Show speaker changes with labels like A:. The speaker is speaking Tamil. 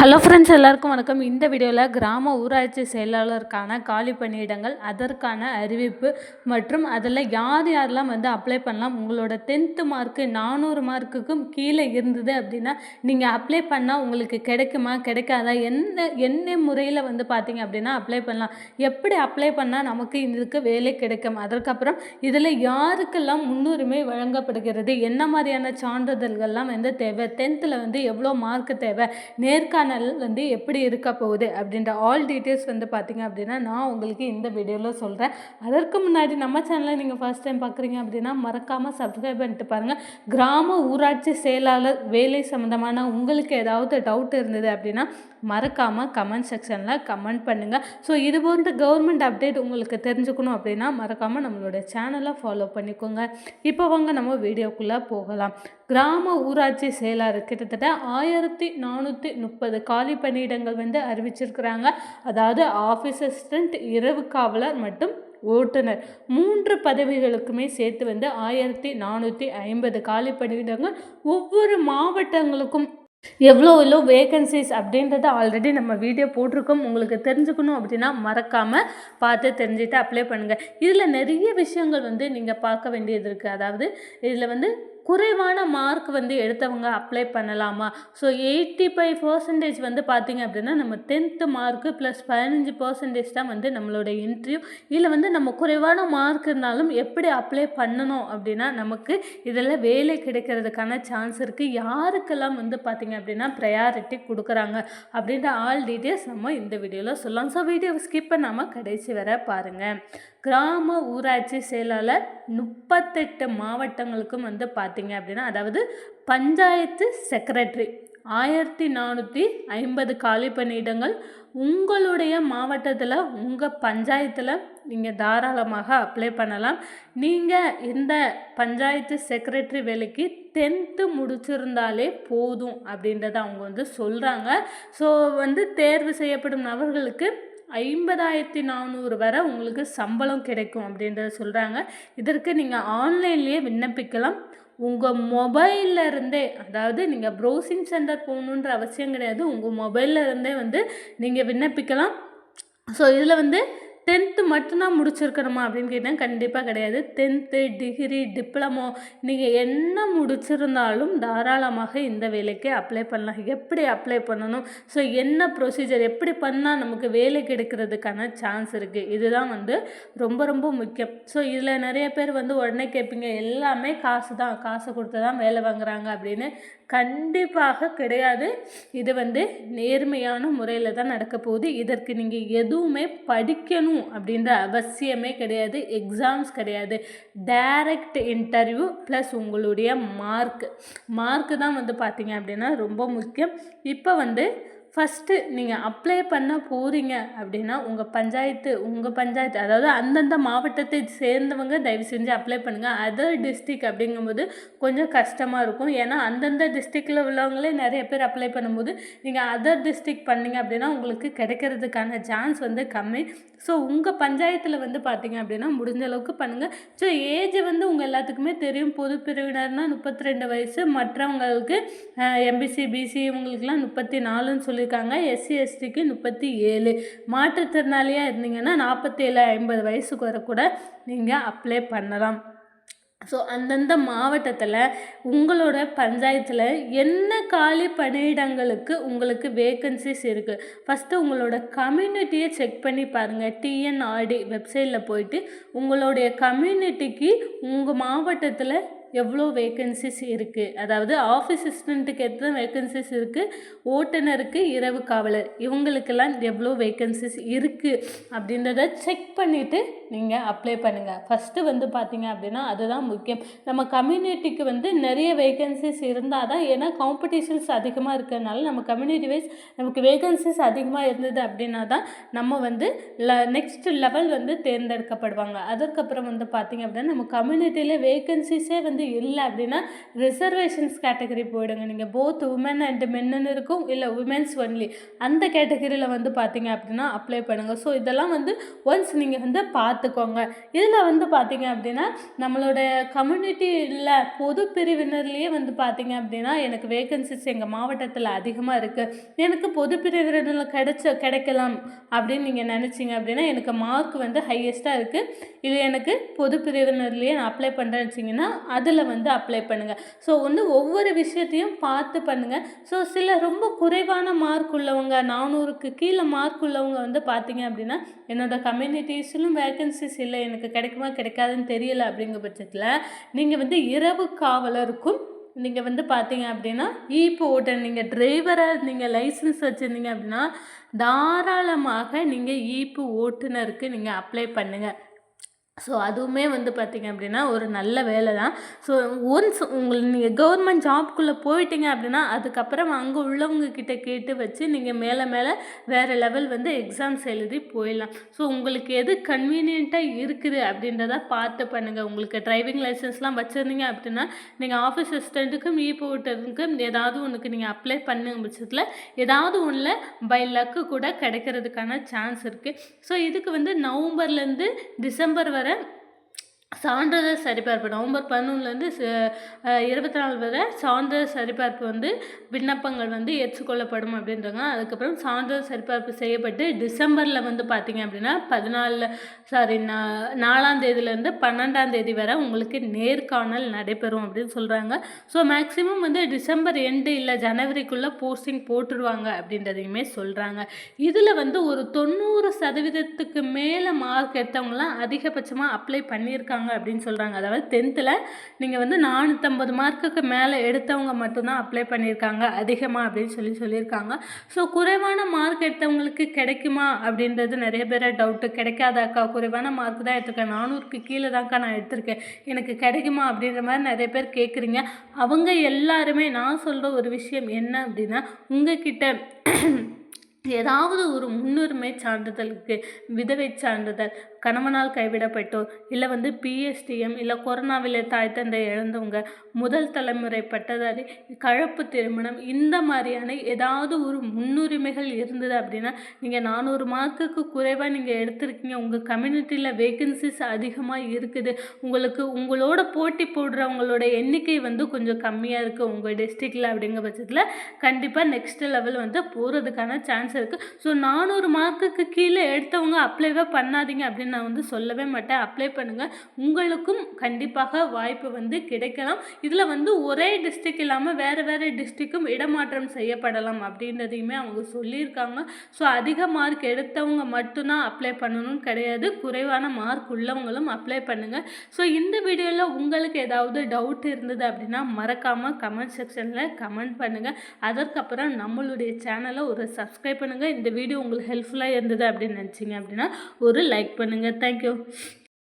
A: ஹலோ ஃப்ரெண்ட்ஸ் எல்லாருக்கும் வணக்கம். இந்த வீடியோவில் கிராம ஊராட்சி செயலாளருக்கான காலி பணியிடங்கள் அதற்கான அறிவிப்பு மற்றும் அதில் யார் யாரெல்லாம் வந்து அப்ளை பண்ணலாம் உங்களோட டென்த்து மார்க்கு நானூறு மார்க்குக்கும் கீழே இருந்தது அப்படின்னா நீங்கள் அப்ளை பண்ணால் உங்களுக்கு கிடைக்குமா கிடைக்காதா என்ன என்ன முறையில் வந்து பார்த்தீங்க அப்படின்னா அப்ளை பண்ணலாம். எப்படி அப்ளை பண்ணால் நமக்கு இதுக்கு வேலை கிடைக்கும்? அதற்கப்புறம் இதில் யாருக்கெல்லாம் முன்னுரிமை வழங்கப்படுகிறது? என்ன மாதிரியான சான்றிதழ்கள்லாம் வந்து தேவை? டென்த்தில் வந்து எவ்வளோ மார்க் தேவை? நேர்காணல் வந்து எப்படி இருக்க போகுது அப்படின்ற ஆல் டீட்டெயில்ஸ் வந்து பார்த்தீங்க அப்படின்னா நான் உங்களுக்கு இந்த வீடியோவில் சொல்கிறேன் அதற்கு முன்னாடி நம்ம சேனலை நீங்கள் ஃபர்ஸ்ட் டைம் பார்க்குறீங்க அப்படின்னா மறக்காமல் சப்ஸ்கிரைப் பண்ணிட்டு பாருங்கள் கிராம ஊராட்சி செயலாளர் வேலை சம்மந்தமான உங்களுக்கு ஏதாவது டவுட் இருந்தது அப்படின்னா மறக்காமல் கமெண்ட் செக்ஷனில் கமெண்ட் பண்ணுங்கள் ஸோ இது போன்ற கவர்மெண்ட் அப்டேட் உங்களுக்கு தெரிஞ்சுக்கணும் அப்படின்னா மறக்காமல் நம்மளோட சேனலை ஃபாலோ பண்ணிக்கோங்க. இப்போ வாங்க நம்ம வீடியோக்குள்ளே போகலாம். கிராம ஊராட்சி செயலாளர் கிட்டத்தட்ட ஆயிரத்தி நானூற்றி முப்பது காலி பணியிடங்கள் வந்து அறிவிச்சிருக்கிறாங்க. அதாவது ஆஃபீஸ் அசிஸ்டண்ட் இரவு காவலர் மற்றும் ஓட்டுநர். மூன்று பதவிகளுக்குமே சேர்த்து வந்து ஆயிரத்தி நானூற்றி ஐம்பது காலி பணியிடங்கள் ஒவ்வொரு மாவட்டங்களுக்கும் எவ்வளோ எவ்வளோ வேகன்சிஸ் அப்படின்றத ஆல்ரெடி நம்ம வீடியோ போட்டிருக்கோம். உங்களுக்கு தெரிஞ்சுக்கணும் அப்படின்னா மறக்காமல் பார்த்து தெரிஞ்சுட்டு அப்ளை பண்ணுங்கள் இதில் நிறைய விஷயங்கள் வந்து நீங்கள் பார்க்க வேண்டியது இருக்குது அதாவது இதில் வந்து குறைவான மார்க் வந்து எடுத்தவங்க அப்ளை பண்ணலாமா? ஸோ எயிட்டி ஃபைவ் பர்சன்டேஜ் வந்து பார்த்திங்க அப்படின்னா நம்ம டென்த்து மார்க்கு ப்ளஸ் பதினஞ்சு பர்சன்டேஜ் தான் வந்து நம்மளோட இன்ட்ரியூ இதில் வந்து நம்ம குறைவான மார்க் இருந்தாலும் எப்படி அப்ளை பண்ணணும் அப்படின்னா நமக்கு இதில் வேலை கிடைக்கிறதுக்கான சான்ஸ் இருக்குது யாருக்கெல்லாம் வந்து பார்த்திங்க அப்படின்னா ப்ரையாரிட்டி கொடுக்குறாங்க அப்படின்ற ஆல் டீட்டெயில்ஸ் நம்ம இந்த வீடியோவில் சொல்லலாம். ஸோ வீடியோவை ஸ்கிப் பண்ணாமல் கடைசி வர பாருங்கள் கிராம ஊராட்சி செயலாளர் முப்பத்தெட்டு மாவட்டங்களுக்கும் வந்து பார்த்தீங்க அப்படின்னா அதாவது பஞ்சாயத்து செக்ரட்டரி ஆயிரத்தி நானூற்றி ஐம்பது காலி பணியிடங்கள் உங்களுடைய மாவட்டத்தில் உங்கள் பஞ்சாயத்தில் நீங்கள் தாராளமாக அப்ளை பண்ணலாம். நீங்கள் இந்த பஞ்சாயத்து செக்ரட்டரி வேலைக்கு டென்த்து முடிச்சிருந்தாலே போதும் அப்படின்றத அவங்க வந்து சொல்கிறாங்க ஸோ வந்து தேர்வு செய்யப்படும் நபர்களுக்கு ஐம்பதாயிரத்தி நானூறு வரை உங்களுக்கு சம்பளம் கிடைக்கும் அப்படின்றத சொல்கிறாங்க இதற்கு நீங்கள் ஆன்லைன்லேயே விண்ணப்பிக்கலாம். உங்கள் மொபைலில் இருந்தே அதாவது நீங்கள் ப்ரௌசிங் சென்டர் போகணுன்ற அவசியம் கிடையாது. உங்கள் மொபைலில் இருந்தே வந்து நீங்கள் விண்ணப்பிக்கலாம். ஸோ இதில் வந்து டென்த்து மட்டும்தான் முடிச்சிருக்கணுமா அப்படின்னு கேட்டால் கண்டிப்பாக கிடையாது. டென்த்து டிகிரி டிப்ளமோ நீங்கள் என்ன முடிச்சிருந்தாலும் தாராளமாக இந்த வேலைக்கு அப்ளை பண்ணலாம். எப்படி அப்ளை பண்ணணும்? ஸோ என்ன ப்ரொசீஜர் எப்படி பண்ணால் நமக்கு வேலை கிடைக்கிறதுக்கான சான்ஸ் இருக்குது இதுதான் வந்து ரொம்ப ரொம்ப முக்கியம். ஸோ இதில் நிறைய பேர் வந்து உடனே கேட்பீங்க எல்லாமே காசு தான் காசு கொடுத்து தான் வேலை வாங்குறாங்க அப்படின்னு கண்டிப்பாக கிடையாது. இது வந்து நேர்மையான முறையில் தான் நடக்க போகுது. இதற்கு நீங்கள் எதுவுமே படிக்கணும் அப்படின்ற அவசியமே கிடையாது. எக்ஸாம்ஸ் கிடையாது. டைரக்ட் இன்டர்வியூ ப்ளஸ் உங்களுடைய மார்க் மார்க்கு தான் வந்து பார்த்தீங்க அப்படின்னா ரொம்ப முக்கியம். இப்போ வந்து ஃபஸ்ட்டு நீங்கள் அப்ளை பண்ண போகிறீங்க அப்படின்னா உங்கள் பஞ்சாயத்து உங்கள் பஞ்சாயத்து அதாவது அந்தந்த மாவட்டத்தை சேர்ந்தவங்க தயவு செஞ்சு அப்ளை பண்ணுங்கள் அதர் டிஸ்ட்ரிக் அப்படிங்கும்போது கொஞ்சம் கஷ்டமாக இருக்கும். ஏன்னா அந்தந்த டிஸ்ட்ரிக்டில் உள்ளவங்களே நிறைய பேர் அப்ளை பண்ணும்போது நீங்கள் அதர் டிஸ்ட்ரிக் பண்ணிங்க அப்படின்னா உங்களுக்கு கிடைக்கிறதுக்கான சான்ஸ் வந்து கம்மி. ஸோ உங்கள் பஞ்சாயத்தில் வந்து பார்த்தீங்க அப்படின்னா முடிஞ்ச அளவுக்கு பண்ணுங்கள் ஸோ ஏஜ் வந்து உங்கள் எல்லாத்துக்குமே தெரியும். பொது பிரிவினர்னால் முப்பத்தி ரெண்டு வயசு. மற்றவங்களுக்கு எம்பிசி பிசி இவங்களுக்குலாம் முப்பத்தி நாலுன்னு சொல்லி சொல்லியிருக்காங்க எஸ்சி எஸ்டிக்கு முப்பத்தி ஏழு. மாற்றுத்திறனாளியாக இருந்தீங்கன்னா நாற்பத்தேழு ஐம்பது வயசுக்கு வர கூட நீங்கள் அப்ளை பண்ணலாம். ஸோ அந்தந்த மாவட்டத்தில் உங்களோட பஞ்சாயத்தில் என்ன காலி பணியிடங்களுக்கு உங்களுக்கு வேக்கன்சிஸ் இருக்குது ஃபஸ்ட்டு உங்களோட கம்யூனிட்டியை செக் பண்ணி பாருங்கள் டிஎன்ஆர்டி வெப்சைட்டில் போயிட்டு உங்களுடைய கம்யூனிட்டிக்கு உங்கள் மாவட்டத்தில் எவ்வளோ வேக்கன்சிஸ் இருக்குது அதாவது ஆஃபீஸ் அசிஸ்டண்ட்டுக்கு எத்தனை வேக்கன்சிஸ் இருக்குது ஓட்டுநருக்கு இரவு காவலர். இவங்களுக்கெல்லாம் எவ்வளோ வேக்கன்சிஸ் இருக்குது அப்படின்றத செக் பண்ணிவிட்டு நீங்கள் அப்ளை பண்ணுங்கள் ஃபஸ்ட்டு வந்து பார்த்தீங்க அப்படின்னா அதுதான் முக்கியம். நம்ம கம்யூனிட்டிக்கு வந்து நிறைய வேகன்சிஸ் இருந்தால் தான் ஏன்னா காம்படிஷன்ஸ் அதிகமாக இருக்கிறதுனால நம்ம கம்யூனிட்டி வைஸ் நமக்கு வேகன்சிஸ் அதிகமாக இருந்தது அப்படின்னா தான் நம்ம வந்து ல நெக்ஸ்ட் லெவல் வந்து தேர்ந்தெடுக்கப்படுவாங்க. அதற்கப்புறம் வந்து பார்த்திங்க அப்படின்னா நம்ம கம்யூனிட்டியில் வேகன்சிஸே வந்து வந்து இல்லை அப்படின்னா ரிசர்வேஷன்ஸ் கேட்டகரி போயிடுங்க. நீங்கள் போத் உமன் அண்ட் மென்னு இருக்கும் இல்லை உமன்ஸ் ஒன்லி அந்த கேட்டகரியில் வந்து பார்த்தீங்க அப்படின்னா அப்ளை பண்ணுங்கள் ஸோ இதெல்லாம் வந்து ஒன்ஸ் நீங்கள் வந்து பார்த்துக்கோங்க இதில் வந்து பார்த்தீங்க அப்படின்னா நம்மளோட கம்யூனிட்டியில் பொது பிரிவினர்லேயே வந்து பார்த்தீங்க அப்படின்னா எனக்கு வேகன்சிஸ் எங்கள் மாவட்டத்தில் அதிகமாக இருக்குது எனக்கு பொது பிரிவினரில் கிடைச்ச கிடைக்கலாம் அப்படின்னு நீங்கள் நினச்சிங்க அப்படின்னா எனக்கு மார்க் வந்து ஹையஸ்ட்டாக இருக்குது இது எனக்கு பொது பிரிவினர்லேயே நான் அப்ளை பண்ணுறேன்னு வச்சிங்கன்னா அதில் வந்து அப்ளை பண்ணுங்கள் ஸோ வந்து ஒவ்வொரு விஷயத்தையும் பார்த்து பண்ணுங்கள் ஸோ சில ரொம்ப குறைவான மார்க் உள்ளவங்க நானூறுக்கு கீழே மார்க் உள்ளவங்க வந்து பார்த்தீங்க அப்படின்னா என்னோடய கம்யூனிட்டிஸிலும் வேகன்சிஸ் இல்லை எனக்கு கிடைக்குமா கிடைக்காதுன்னு தெரியல அப்படிங்கிற பட்சத்தில் நீங்கள் வந்து இரவு காவலருக்கும் நீங்கள் வந்து பார்த்தீங்க அப்படின்னா இப்போ ஓட்டர் நீங்கள் டிரைவராக நீங்கள் லைசன்ஸ் வச்சுருந்தீங்க அப்படின்னா தாராளமாக நீங்கள் ஈப்பு ஓட்டுநருக்கு நீங்கள் அப்ளை பண்ணுங்கள் ஸோ அதுவுமே வந்து பார்த்திங்க அப்படின்னா ஒரு நல்ல வேலை தான் ஸோ ஒன்ஸ் உங்கள் நீங்கள் கவர்மெண்ட் ஜாப்குள்ளே போயிட்டீங்க அப்படின்னா அதுக்கப்புறம் அங்கே உள்ளவங்கக்கிட்ட கேட்டு வச்சு நீங்கள் மேலே மேலே வேறு லெவல் வந்து எக்ஸாம்ஸ் எழுதி போயிடலாம். ஸோ உங்களுக்கு எது கன்வீனியண்ட்டாக இருக்குது அப்படின்றத பார்த்து பண்ணுங்கள் உங்களுக்கு டிரைவிங் லைசன்ஸ்லாம் வச்சுருந்தீங்க அப்படின்னா நீங்கள் ஆஃபீஸ் அசிஸ்டண்ட்டுக்கும் இ போட்டதுக்கும் ஏதாவது ஒன்றுக்கு நீங்கள் அப்ளை பண்ணுங்க பட்சத்தில் ஏதாவது ஒன்றில் பை லக்கு கூட கிடைக்கிறதுக்கான சான்ஸ் இருக்குது ஸோ இதுக்கு வந்து நவம்பர்லேருந்து டிசம்பர் வரை Karan சான்றிதழ் சரிபார்ப்பு நவம்பர் பதினொன்றுலேருந்து இருபத்தி நாலு வரை சான்றிதழ் சரிபார்ப்பு வந்து விண்ணப்பங்கள் வந்து ஏற்றுக்கொள்ளப்படும் அப்படின்றாங்க. அதுக்கப்புறம் சான்றிதழ் சரிபார்ப்பு செய்யப்பட்டு டிசம்பரில் வந்து பார்த்திங்க அப்படின்னா பதினாலில் சாரி நா நாலாம் தேதியிலேருந்து பன்னெண்டாம் தேதி வரை உங்களுக்கு நேர்காணல் நடைபெறும் அப்படின்னு சொல்கிறாங்க ஸோ மேக்ஸிமம் வந்து டிசம்பர் எண்டு இல்லை ஜனவரிக்குள்ளே போஸ்டிங் போட்டுருவாங்க அப்படின்றதையுமே சொல்கிறாங்க இதில் வந்து ஒரு தொண்ணூறு சதவீதத்துக்கு மேலே மார்க் எடுத்தவங்களாம் அதிகபட்சமாக அப்ளை பண்ணியிருக்காங்க. இருக்காங்க அப்படின்னு சொல்கிறாங்க அதாவது டென்த்தில் நீங்கள் வந்து நானூற்றம்பது மார்க்குக்கு மேலே எடுத்தவங்க மட்டும்தான் அப்ளை பண்ணியிருக்காங்க. அதிகமாக அப்படின்னு சொல்லி சொல்லியிருக்காங்க. ஸோ குறைவான மார்க் எடுத்தவங்களுக்கு கிடைக்குமா அப்படின்றது நிறைய பேர் டவுட்டு கிடைக்காதாக்கா குறைவான மார்க் தான் எடுத்திருக்கேன். நானூறுக்கு கீழே தான்க்கா நான் எடுத்திருக்கேன். எனக்கு கிடைக்குமா அப்படின்ற மாதிரி நிறைய பேர் கேட்குறீங்க அவங்க எல்லாருமே நான் சொல்கிற ஒரு விஷயம் என்ன அப்படின்னா உங்ககிட்ட ஏதாவது ஒரு முன்னுரிமை சான்றிதழுக்கு விதவை சான்றிதழ் கணவனால் கைவிடப்பட்டோர் இல்லை வந்து பிஎஸ்டிஎம் இல்லை கொரோனாவில் தாய் தந்தை இழந்தவங்க முதல் தலைமுறை பட்டதாரி கழப்பு திருமணம் இந்த மாதிரியான ஏதாவது ஒரு முன்னுரிமைகள் இருந்தது அப்படின்னா நீங்கள் நானூறு மார்க்குக்கு குறைவாக நீங்கள் எடுத்திருக்கீங்க. உங்கள் கம்யூனிட்டியில் வேகன்சிஸ் அதிகமாக இருக்குது. உங்களுக்கு உங்களோட போட்டி போடுறவங்களோட எண்ணிக்கை வந்து கொஞ்சம் கம்மியாக இருக்குது உங்கள் டிஸ்ட்ரிக்டில் அப்படிங்கிற பட்சத்தில் கண்டிப்பாக நெக்ஸ்ட் லெவல் வந்து போகிறதுக்கான சான்ஸ் இருக்குது ஸோ நானூறு மார்க்குக்கு கீழே எடுத்தவங்க அப்ளைவே பண்ணாதீங்க அப்படின்னு நான் வந்து சொல்லவே மாட்டேன். அப்ளை பண்ணுங்கள் உங்களுக்கும் கண்டிப்பாக வாய்ப்பு வந்து கிடைக்கலாம். இதில் வந்து ஒரே டிஸ்ட்ரிக் இல்லாமல் வேறு வேறு டிஸ்ட்ரிக்கும் இடமாற்றம் செய்யப்படலாம் அப்படின்றதையுமே அவங்க சொல்லியிருக்காங்க. ஸோ அதிக மார்க் எடுத்தவங்க மட்டும்தான் அப்ளை பண்ணணும்னு கிடையாது. குறைவான மார்க் உள்ளவங்களும் அப்ளை பண்ணுங்கள் ஸோ இந்த வீடியோவில் உங்களுக்கு ஏதாவது டவுட் இருந்தது அப்படின்னா மறக்காமல் கமெண்ட் செக்ஷனில் கமெண்ட் பண்ணுங்கள் அதற்கப்புறம் நம்மளுடைய சேனலை ஒரு சப்ஸ்கிரைப் பண்ணுங்கள் இந்த வீடியோ உங்களுக்கு ஹெல்ப்ஃபுல்லாக இருந்தது அப்படின்னு நினச்சிங்க அப்படின்னா ஒரு லைக் பண்ணுங்கள் பண்ணுங்கள் தேங்க்யூ